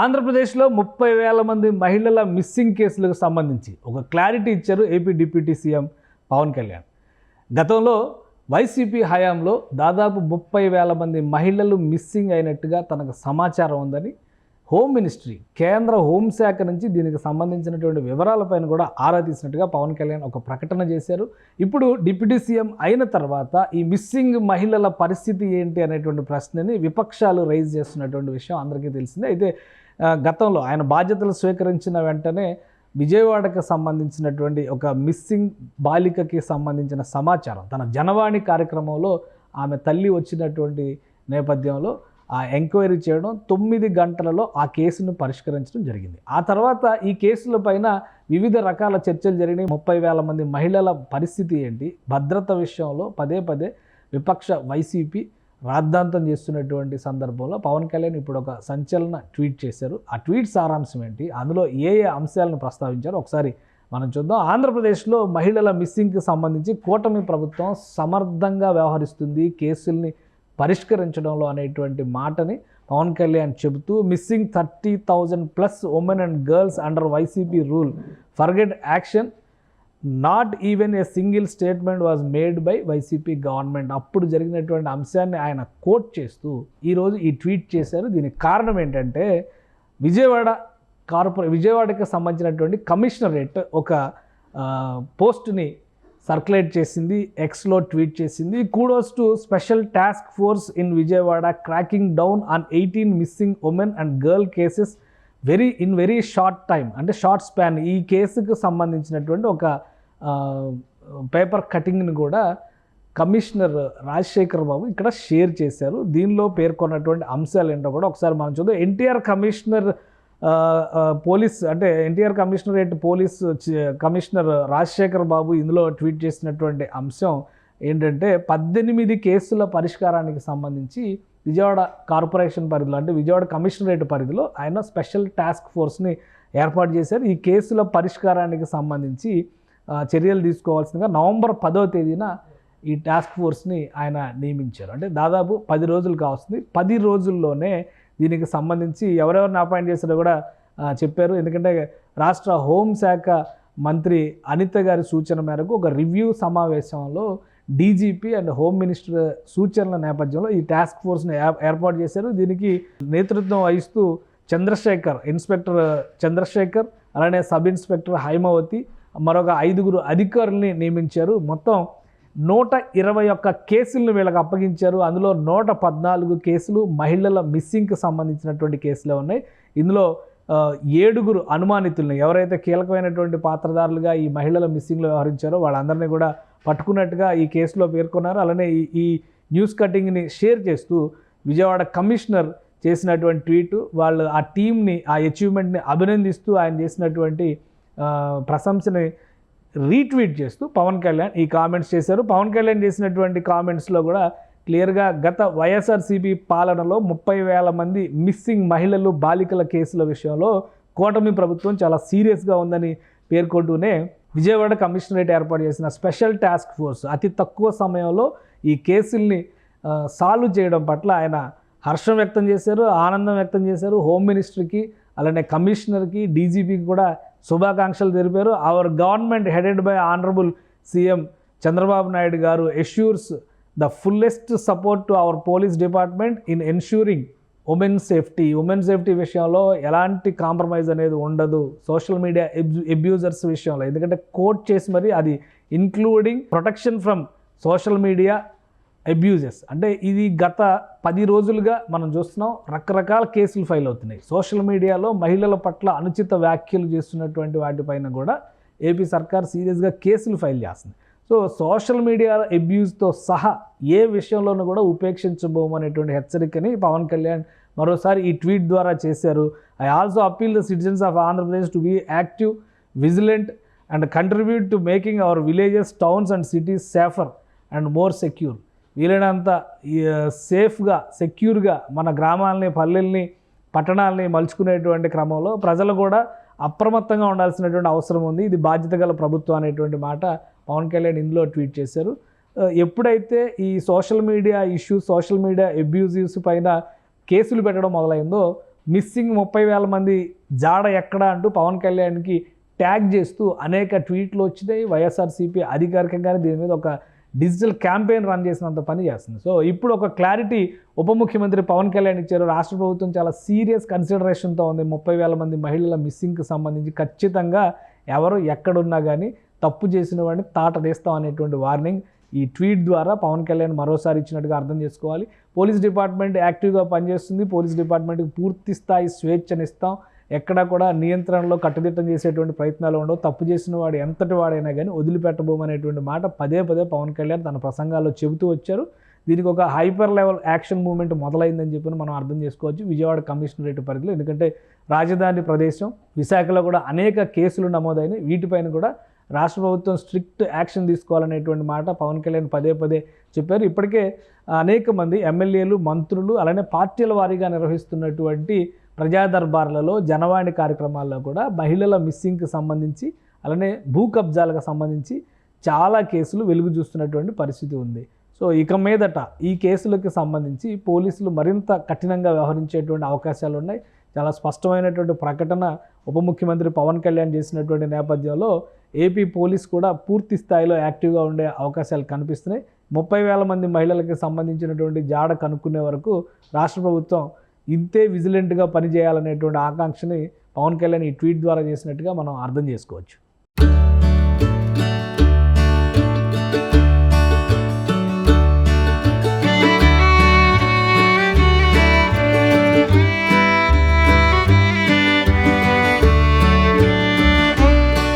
ఆంధ్రప్రదేశ్లో ముప్పై వేల మంది మహిళల మిస్సింగ్ కేసులకు సంబంధించి ఒక క్లారిటీ ఇచ్చారు AP deputy CM Pawan Kalyan. గతంలో వైసీపీ హయాంలో దాదాపు ముప్పై వేల మంది మహిళలు మిస్సింగ్ అయినట్టుగా తనకు సమాచారం ఉందని హోమ్ మినిస్ట్రీ కేంద్ర హోంశాఖ నుంచి దీనికి సంబంధించినటువంటి వివరాలపైన కూడా ఆరా తీసినట్టుగా పవన్ కళ్యాణ్ ఒక ప్రకటన చేశారు. ఇప్పుడు డిప్యూటీ సీఎం అయిన తర్వాత ఈ మిస్సింగ్ మహిళల పరిస్థితి ఏంటి అనేటువంటి ప్రశ్నని విపక్షాలు రైజ్ చేస్తున్నటువంటి విషయం అందరికీ తెలిసిందే. అయితే గతంలో ఆయన బాధ్యతలు స్వీకరించిన వెంటనే విజయవాడకు సంబంధించినటువంటి ఒక మిస్సింగ్ బాలికకి సంబంధించిన సమాచారం తన జనవాణి కార్యక్రమంలో ఆమె తల్లి వచ్చినటువంటి నేపథ్యంలో ఆ ఎంక్వైరీ చేయడం తొమ్మిది గంటలలో ఆ కేసును పరిష్కరించడం జరిగింది. ఆ తర్వాత ఈ కేసుల పైన వివిధ రకాల చర్చలు జరిగినాయి. ముప్పై వేల మంది మహిళల పరిస్థితి ఏంటి? భద్రత విషయంలో పదే పదే విపక్ష వైసీపీ రాద్ధాంతం చేస్తున్నటువంటి సందర్భంలో పవన్ కళ్యాణ్ ఇప్పుడు ఒక సంచలన ట్వీట్ చేశారు. ఆ ట్వీట్ సారాంశం ఏంటి? అందులో ఏ ఏ అంశాలను ప్రస్తావించారో? ఒకసారి మనం చూద్దాం. ఆంధ్రప్రదేశ్లో మహిళల మిస్సింగ్కి సంబంధించి కూటమి ప్రభుత్వం సమర్థంగా వ్యవహరిస్తుంది. కేసుల్ని పరిష్కరించడంలో అనేటువంటి మాటని పవన్ కళ్యాణ్ చెబుతూ missing thirty thousand plus women and girls under YCP rule. Forget action not even a single statement was made by YCP government అప్పుడు జరిగినటువంటి అంశాన్ని ఆయన కోట్ చేస్తూ ఈరోజు ఈ ట్వీట్ చేశారు. దీనికి కారణం ఏంటంటే విజయవాడ కార్పొరే విజయవాడకి సంబంధించినటువంటి కమిషనరేట్ ఒక పోస్ట్ని సర్క్యులేట్ చేసింది ఎక్స్లో ట్వీట్ చేసింది. Kudos to special task force in Vijayawada cracking down on eighteen missing women and girl cases very in very short time అంటే షార్ట్ స్పాన్ ఈ కేసుకు సంబంధించినటువంటి ఒక పేపర్ కటింగ్ని కూడా కమిషనర్ రాజశేఖర్ బాబు ఇక్కడ షేర్ చేశారు. దీనిలో పేర్కొన్నటువంటి అంశాలు ఏంటో కూడా ఒకసారి మనం చూద్దాం. ఎన్టీఆర్ కమిషనర్ పోలీస్ అంటే NTR commissionerate police commissioner Rajasekhar Babu ఇందులో ట్వీట్ చేసినటువంటి అంశం ఏంటంటే పద్దెనిమిది కేసుల పరిష్కారానికి సంబంధించి విజయవాడ కార్పొరేషన్ పరిధిలో అంటే విజయవాడ కమిషనరేట్ పరిధిలో ఆయన స్పెషల్ టాస్క్ ఫోర్స్ని ఏర్పాటు చేశారు. ఈ కేసుల పరిష్కారానికి సంబంధించి చర్యలు తీసుకోవాల్సిందిగా నవంబర్ పదో తేదీన ఈ టాస్క్ ఫోర్స్ని ఆయన నియమించారు. అంటే దాదాపు పది రోజులు కావస్తుంది. పది రోజుల్లోనే దీనికి సంబంధించి ఎవరెవరిని అపాయింట్ చేశారో కూడా చెప్పారు. ఎందుకంటే రాష్ట్ర హోంశాఖ మంత్రి అనిత గారి సూచన మేరకు ఒక రివ్యూ సమావేశంలో డీజీపీ అండ్ హోమ్ మినిస్టర్ సూచనల నేపథ్యంలో ఈ టాస్క్ ఫోర్స్ని ఏర్పాటు చేశారు. దీనికి నేతృత్వం వహిస్తూ చంద్రశేఖర్ ఇన్స్పెక్టర్ చంద్రశేఖర్ అలానే సబ్ ఇన్స్పెక్టర్ హైమావతి మరొక ఐదుగురు అధికారుల్ని నియమించారు. మొత్తం నూట ఇరవై ఒక్క కేసులను వీళ్ళకి అప్పగించారు. అందులో నూట పద్నాలుగు కేసులు మహిళల మిస్సింగ్కి సంబంధించినటువంటి కేసులే ఉన్నాయి. ఇందులో ఏడుగురు అనుమానితులను ఎవరైతే కీలకమైనటువంటి పాత్రదారులుగా ఈ మహిళల మిస్సింగ్లో వ్యవహరించారో వాళ్ళందరినీ కూడా పట్టుకున్నట్టుగా ఈ కేసులో పేర్కొన్నారు. అలానే ఈ న్యూస్ కటింగ్ని షేర్ చేస్తూ విజయవాడ కమిషనర్ చేసినటువంటి ట్వీట్ వాళ్ళు ఆ టీంని ఆ అచీవ్మెంట్ని అభినందిస్తూ ఆయన చేసినటువంటి ప్రశంసని రీట్వీట్ చేస్తూ పవన్ కళ్యాణ్ ఈ కామెంట్స్ చేశారు. పవన్ కళ్యాణ్ చేసినటువంటి కామెంట్స్లో కూడా క్లియర్గా గత వైఎస్ఆర్సీపీ పాలనలో ముప్పై వేల మంది మిస్సింగ్ మహిళలు బాలికల కేసుల విషయంలో కూటమి ప్రభుత్వం చాలా సీరియస్గా ఉందని పేర్కొంటూనే విజయవాడ కమిషనరేట్ ఏర్పాటు చేసిన స్పెషల్ టాస్క్ ఫోర్స్ అతి తక్కువ సమయంలో ఈ కేసుల్ని సాల్వ్ చేయడం పట్ల ఆయన హర్షం వ్యక్తం చేశారు ఆనందం వ్యక్తం చేశారు. హోమ్ మినిస్టర్కి అలానే కమిషనర్కి డీజీపీకి కూడా శుభాకాంక్షలు తెలిపారు. Our government headed by honourable CM Chandrababu Naidu garu assures the fullest support to our police department in ensuring women safety women safety విషయంలో ఎలాంటి కాంప్రమైజ్ అనేది ఉండదు. సోషల్ మీడియా అబ్యూజర్స్ విషయంలో. ఎందుకంటే కోట్ చేసి మరి అది including protection from social media abuses. అంటే ఇది గత పది రోజులుగా మనం చూస్తున్నాం రకరకాల కేసులు ఫైల్ అవుతున్నాయి. సోషల్ మీడియాలో మహిళల పట్ల అనుచిత వ్యాఖ్యలు చేస్తున్నటువంటి వాటిపైన కూడా ఏపీ సర్కార్ సీరియస్గా కేసులు ఫైల్ చేస్తుంది. సో సోషల్ మీడియా అబ్యూజ్తో సహా ఏ విషయంలోనూ కూడా ఉపేక్షించబోమనేటువంటి హెచ్చరికని పవన్ కళ్యాణ్ మరోసారి ఈ ట్వీట్ ద్వారా చేశారు. I also appeal the citizens of Andhra Pradesh to be active vigilant and contribute to making our villages towns and cities safer and more secure. వీలైనంత సేఫ్గా సెక్యూర్గా మన గ్రామాలని పల్లెల్ని పట్టణాలని మలుచుకునేటువంటి క్రమంలో ప్రజలు కూడా అప్రమత్తంగా ఉండాల్సినటువంటి అవసరం ఉంది. ఇది బాధ్యత గల ప్రభుత్వం అనేటువంటి మాట పవన్ కళ్యాణ్ ఇందులో ట్వీట్ చేశారు. ఎప్పుడైతే ఈ social media issues social media abusives పైన కేసులు పెట్టడం మొదలైందో మిస్సింగ్ ముప్పై వేల మంది జాడ ఎక్కడ అంటూ పవన్ కళ్యాణ్కి ట్యాగ్ చేస్తూ అనేక ట్వీట్లు వచ్చినాయి. వైఎస్ఆర్సీపీ అధికారికంగానే దీని మీద ఒక డిజిటల్ క్యాంపెయిన్ రన్ చేసినంత పని చేస్తుంది. సో ఇప్పుడు ఒక క్లారిటీ ఉప ముఖ్యమంత్రి పవన్ కళ్యాణ్ ఇచ్చారు. రాష్ట్ర ప్రభుత్వం చాలా సీరియస్ కన్సిడరేషన్తో ఉంది. ముప్పై వేల మంది మహిళల మిస్సింగ్కి సంబంధించి ఖచ్చితంగా ఎవరు ఎక్కడున్నా కానీ తప్పు చేసిన వాడిని తాట తీస్తాం అనేటువంటి వార్నింగ్ ఈ ట్వీట్ ద్వారా పవన్ కళ్యాణ్ మరోసారి ఇచ్చినట్టుగా అర్థం చేసుకోవాలి. పోలీస్ డిపార్ట్మెంట్ యాక్టివ్గా పనిచేస్తుంది. పోలీస్ డిపార్ట్మెంట్కి పూర్తి స్థాయి స్వేచ్ఛనిస్తాం. ఎక్కడా కూడా నియంత్రణలో కట్టుదిట్టం చేసేటువంటి ప్రయత్నాలు ఉండవు. తప్పు చేసిన వాడు ఎంతటి వాడైనా కానీ వదిలిపెట్టబోమనేటువంటి మాట పదే పదే పవన్ కళ్యాణ్ తన ప్రసంగాల్లో చెబుతూ వచ్చారు. దీనికి ఒక హైపర్ లెవెల్ యాక్షన్ మూమెంట్ మొదలైందని చెప్పి మనం అర్థం చేసుకోవచ్చు. విజయవాడ కమిషనరేట్ పరిధిలో ఎందుకంటే రాజధాని ప్రదేశం విశాఖలో కూడా అనేక కేసులు నమోదైనాయి. వీటిపైన కూడా రాష్ట్ర ప్రభుత్వం స్ట్రిక్ట్ యాక్షన్ తీసుకోవాలనేటువంటి మాట పవన్ కళ్యాణ్ పదే పదే చెప్పారు. ఇప్పటికే అనేక మంది ఎమ్మెల్యేలు మంత్రులు అలానే పార్టీల వారీగా నిర్వహిస్తున్నటువంటి ప్రజా దర్బార్లలో జనవాణి కార్యక్రమాల్లో కూడా మహిళల మిస్సింగ్కి సంబంధించి అలానే భూ కబ్జాలకు సంబంధించి చాలా కేసులు వెలుగు చూస్తున్నటువంటి పరిస్థితి ఉంది. సో ఇక మీదట ఈ కేసులకు సంబంధించి పోలీసులు మరింత కఠినంగా వ్యవహరించేటువంటి అవకాశాలు ఉన్నాయి. చాలా స్పష్టమైనటువంటి ప్రకటన ఉప ముఖ్యమంత్రి పవన్ కళ్యాణ్ చేసినటువంటి నేపథ్యంలో ఏపీ పోలీస్ కూడా పూర్తి స్థాయిలో యాక్టివ్గా ఉండే అవకాశాలు కనిపిస్తున్నాయి. ముప్పై వేల మంది మహిళలకు సంబంధించినటువంటి జాడ కనుక్కునే వరకు రాష్ట్ర ప్రభుత్వం ఇంతే విజిలెంట్గా పనిచేయాలనేటువంటి ఆకాంక్షని పవన్ కళ్యాణ్ ఈ ట్వీట్ ద్వారా చేసినట్టుగా మనం అర్థం చేసుకోవచ్చు.